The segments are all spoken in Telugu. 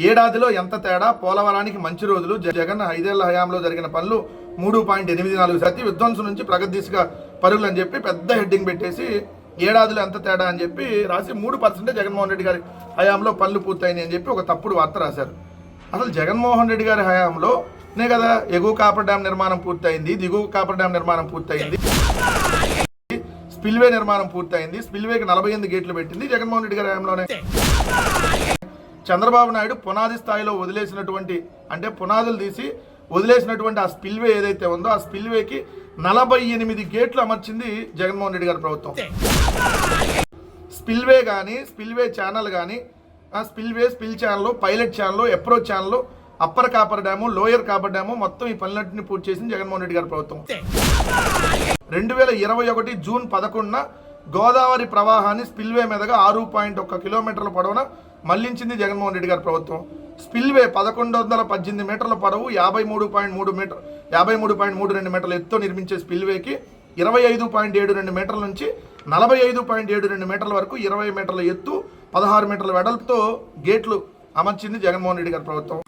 ఏడాదిలో ఎంత తేడా? పోలవరానికి మంచి రోజులు. జ- జగన్ ఐదేళ్ళ హయాంలో జరిగిన పనులు మూడు పాయింట్ ఎనిమిది నాలుగు శాతం. విధ్వంసం నుంచి ప్రగతి దిశగా పరుగులు అని చెప్పి పెద్ద హెడ్డింగ్ పెట్టేసి ఏడాదిలో ఎంత తేడా అని చెప్పి రాసి మూడు పర్సెంటే జగన్మోహన్ రెడ్డి గారి హయాంలో పనులు పూర్తయినాయి అని చెప్పి ఒక తప్పుడు వార్త రాశారు. అసలు జగన్మోహన్ రెడ్డి గారి హయాంలో నే కదా ఎగువ కాపర్ డ్యామ్ నిర్మాణం పూర్తయింది దిగువ కాపర్ డ్యామ్ నిర్మాణం పూర్తయింది స్పిల్వే నిర్మాణం పూర్తయింది స్పిల్వేకి నలభై ఎనిమిది గేట్లు పెట్టింది జగన్మోహన్ రెడ్డి గారి హయాంలోనే. చంద్రబాబు నాయుడు పునాది స్థాయిలో వదిలేసినటువంటి అంటే పునాదులు తీసి వదిలేసినటువంటి ఆ స్పిల్వే ఏదైతే ఉందో ఆ స్పిల్వేకి నలభై ఎనిమిది గేట్లు అమర్చింది జగన్మోహన్ రెడ్డి గారి ప్రభుత్వం. స్పిల్వే కానీ స్పిల్వే ఛానల్ కానీ spillway spill channel pilot channel approach channel upper coffer dam lower coffer dam మొత్తం ఈ పనులన్నింటినీ పూర్తి చేసింది జగన్మోహన్ రెడ్డి గారి ప్రభుత్వం. రెండు వేల ఇరవై ఒకటి జూన్ పదకొండున గోదావరి ప్రవాహాన్ని స్పిల్వే మీదుగా ఆరు పాయింట్ ఒక్క కిలోమీటర్ల పొడవున మళ్ళించింది జగన్మోహన్ రెడ్డి గారి ప్రభుత్వం. స్పిల్వే పదకొండు వందల పద్దెనిమిది మీటర్ల పొడవు యాభై మూడు పాయింట్ మూడు మీటర్ యాభై మూడు పాయింట్ మూడు రెండు మీటర్ల ఎత్తు నిర్మించే స్పిల్వేకి ఇరవై ఐదు పాయింట్ ఏడు రెండు మీటర్ల నుంచి నలభై ఐదు పాయింట్ ఏడు రెండు మీటర్ల వరకు ఇరవై మీటర్ల ఎత్తు పదహారు మీటర్ల వెడల్పుతో గేట్లు అమర్చింది జగన్మోహన్ రెడ్డి గారి ప్రభుత్వం.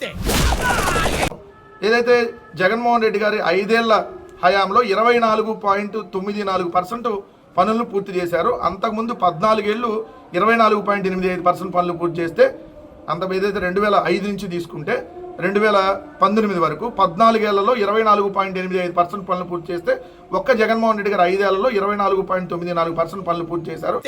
ఏదైతే జగన్మోహన్ రెడ్డి గారి ఐదేళ్ళ హయాంలో ఇరవై నాలుగు పాయింట్ తొమ్మిది నాలుగు పర్సెంట్ పనులను పూర్తి చేశారు. అంతకుముందు పద్నాలుగేళ్ళు ఇరవై నాలుగు పాయింట్ ఎనిమిది ఐదు పర్సెంట్ పనులు పూర్తి చేస్తే అంత ఏదైతే రెండు వేల ఐదు నుంచి తీసుకుంటే రెండు వేల పంతొమ్మిది వరకు పద్నాలుగేళ్ళలో ఇరవై నాలుగు పాయింట్ ఎనిమిది ఐదు పర్సెంట్ పనులు పూర్తి చేస్తే ఒక్క జగన్మోహన్ రెడ్డి గారు ఐదేళ్ళలో ఇరవై నాలుగు పాయింట్ తొమ్మిది నాలుగు పర్సెంట్ పనులు పూర్తి చేశారు.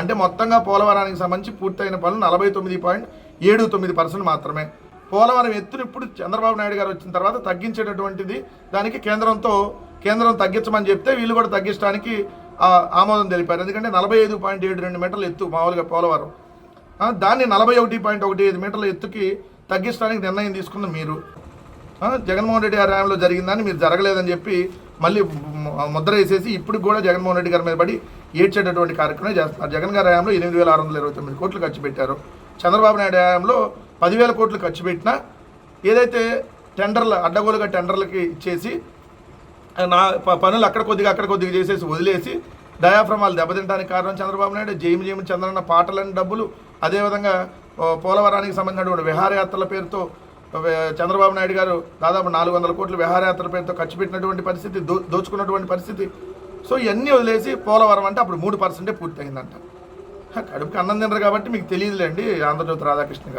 అంటే మొత్తంగా పోలవరానికి సంబంధించి పూర్తయిన పనులు నలభై తొమ్మిది పాయింట్ ఏడు తొమ్మిది పర్సెంట్ మాత్రమే. పోలవరం ఎత్తును ఇప్పుడు చంద్రబాబు నాయుడు గారు వచ్చిన తర్వాత తగ్గించేటటువంటిది దానికి కేంద్రంతో కేంద్రం తగ్గించమని చెప్తే వీళ్ళు కూడా తగ్గించడానికి ఆ, ఆమోదం తెలిపారు. ఎందుకంటే నలభై ఐదు పాయింట్ ఏడు రెండు మీటర్ల ఎత్తు మామూలుగా పోలవరం. దాన్ని నలభై ఒకటి పాయింట్ ఒకటి ఐదు మీటర్ల ఎత్తుకి తగ్గించడానికి నిర్ణయం తీసుకున్న మీరు. జగన్మోహన్ రెడ్డి గారి హయాంలో జరిగిందని మీరు జరగలేదని చెప్పి మళ్ళీ ముద్ర వేసేసి ఇప్పుడు కూడా జగన్మోహన్ రెడ్డి గారి మీద పడి ఏడ్చేటటువంటి కార్యక్రమం చేస్తున్నారు. జగన్ గారి హయాంలో ఎనిమిది వేల ఆరు వందల ఇరవై తొమ్మిది కోట్లు ఖర్చు పెట్టారు. చంద్రబాబు నాయుడు హయాంలో పదివేల కోట్లు ఖర్చు పెట్టినా ఏదైతే టెండర్లు అడ్డగోలుగా టెండర్లకి ఇచ్చేసి నా పనులు అక్కడ కొద్దిగా అక్కడ కొద్దిగా చేసేసి వదిలేసి డయాఫ్రమాలు దెబ్బతింటానికి కారణం చంద్రబాబు నాయుడు జేమి జేమి చంద్రన్న పాటలని డబ్బులు. అదేవిధంగా పోలవరానికి సంబంధించినటువంటి విహారయాత్రల పేరుతో చంద్రబాబు నాయుడు గారు దాదాపు నాలుగు వందల కోట్లు విహారయాత్రల పేరుతో ఖర్చు పెట్టినటువంటి పరిస్థితి దో దోచుకున్నటువంటి పరిస్థితి. సో ఇవన్నీ వదిలేసి పోలవరం అంటే అప్పుడు మూడు పర్సెంటే పూర్తయిందంట. కడుపుకి అన్నం తినరు కాబట్టి మీకు తెలియదులేండి ఆంధ్రజ్యోతి రాధాకృష్ణ గారు.